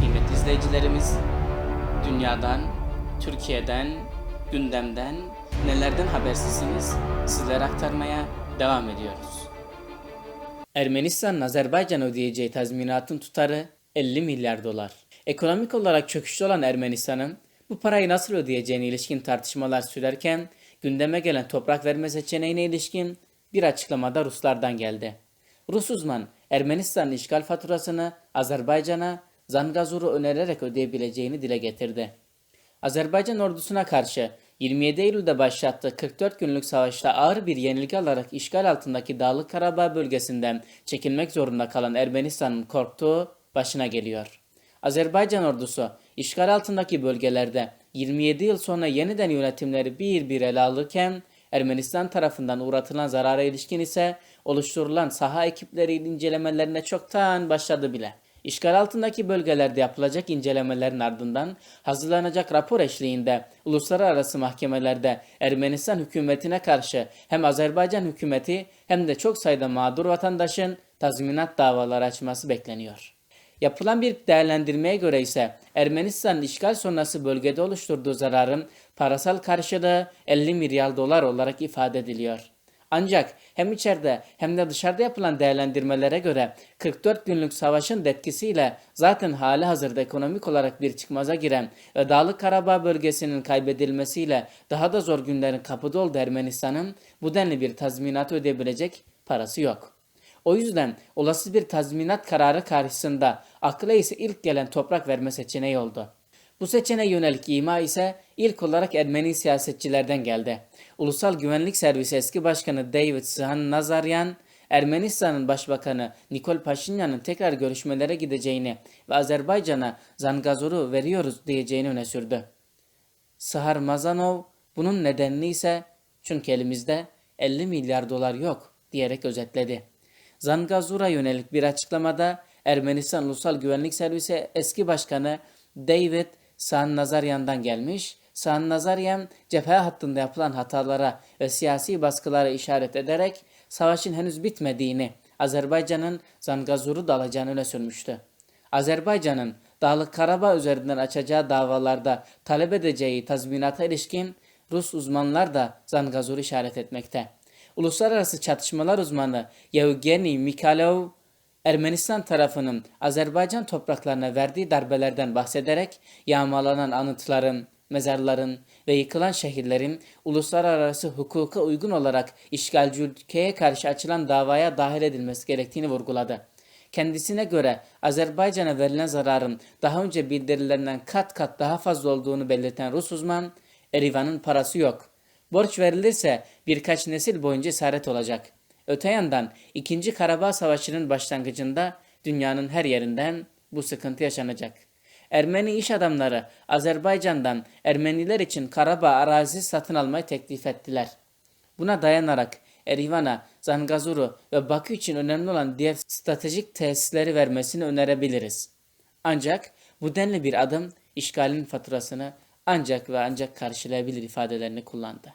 Kıymetli izleyicilerimiz, dünyadan, Türkiye'den, gündemden, nelerden habersizsiniz sizlere aktarmaya devam ediyoruz. Ermenistan'ın Azerbaycan ödeyeceği tazminatın tutarı 50 milyar dolar. Ekonomik olarak çöküşte olan Ermenistan'ın bu parayı nasıl ödeyeceğine ilişkin tartışmalar sürerken gündeme gelen toprak verme seçeneğine ilişkin bir açıklamada Ruslardan geldi. Rus uzman Ermenistan'ın işgal faturasını Azerbaycan'a Zangazur'u önererek ödeyebileceğini dile getirdi. Azerbaycan ordusuna karşı 27 Eylül'de başlattığı 44 günlük savaşta ağır bir yenilgi alarak işgal altındaki Dağlık Karabağ bölgesinden çekilmek zorunda kalan Ermenistan'ın korktuğu başına geliyor. Azerbaycan ordusu işgal altındaki bölgelerde 27 yıl sonra yeniden yönetimleri bir bir ele alırken Ermenistan tarafından uğratılan zarara ilişkin ise oluşturulan saha ekipleri incelemelerine çoktan başladı bile. İşgal altındaki bölgelerde yapılacak incelemelerin ardından hazırlanacak rapor eşliğinde uluslararası mahkemelerde Ermenistan hükümetine karşı hem Azerbaycan hükümeti hem de çok sayıda mağdur vatandaşın tazminat davaları açması bekleniyor. Yapılan bir değerlendirmeye göre ise Ermenistan'ın işgal sonrası bölgede oluşturduğu zararın parasal karşılığı 50 milyar dolar olarak ifade ediliyor. Ancak hem içeride hem de dışarıda yapılan değerlendirmelere göre 44 günlük savaşın etkisiyle zaten hali hazırda ekonomik olarak bir çıkmaza giren ve Dağlık Karabağ bölgesinin kaybedilmesiyle daha da zor günlerin kapıda olduğu Ermenistan'ın bu denli bir tazminat ödeyebilecek parası yok. O yüzden olası bir tazminat kararı karşısında akla ise ilk gelen toprak verme seçeneği oldu. Bu seçeneğe yönelik ima ise ilk olarak Ermeni siyasetçilerden geldi. Ulusal Güvenlik Servisi eski başkanı David Sihan Nazaryan, Ermenistan'ın başbakanı Nikol Paşinyan'ın tekrar görüşmelere gideceğini ve Azerbaycan'a Zangazur'u veriyoruz diyeceğini öne sürdü. Sahar Mazanov bunun nedenini ise çünkü elimizde 50 milyar dolar yok diyerek özetledi. Zangazur'a yönelik bir açıklamada Ermenistan Ulusal Güvenlik Servisi eski başkanı David San Nazaryan'dan gelmiş. San Nazaryan cephe hattında yapılan hatalara ve siyasi baskılara işaret ederek savaşın henüz bitmediğini, Azerbaycan'ın Zangazur'u da alacağını öne sürmüştü. Azerbaycan'ın Dağlık Karabağ üzerinden açacağı davalarda talep edeceği tazminata ilişkin Rus uzmanlar da Zangazur'u işaret etmekte. Uluslararası çatışmalar uzmanı Yevgeny Mikhailov, Ermenistan tarafının Azerbaycan topraklarına verdiği darbelerden bahsederek yağmalanan anıtların, mezarların ve yıkılan şehirlerin uluslararası hukuka uygun olarak işgalci ülkeye karşı açılan davaya dahil edilmesi gerektiğini vurguladı. Kendisine göre Azerbaycan'a verilen zararın daha önce bildirilenden kat kat daha fazla olduğunu belirten Rus uzman, Erivan'ın parası yok. Borç verilirse birkaç nesil boyunca esaret olacak. Öte yandan 2. Karabağ Savaşı'nın başlangıcında dünyanın her yerinden bu sıkıntı yaşanacak. Ermeni iş adamları Azerbaycan'dan Ermeniler için Karabağ arazisi satın almayı teklif ettiler. Buna dayanarak Erivan'a, Zangazur'u ve Bakü için önemli olan diğer stratejik tesisleri vermesini önerebiliriz. Ancak bu denli bir adım işgalin faturasını ancak ve ancak karşılayabilir ifadelerini kullandı.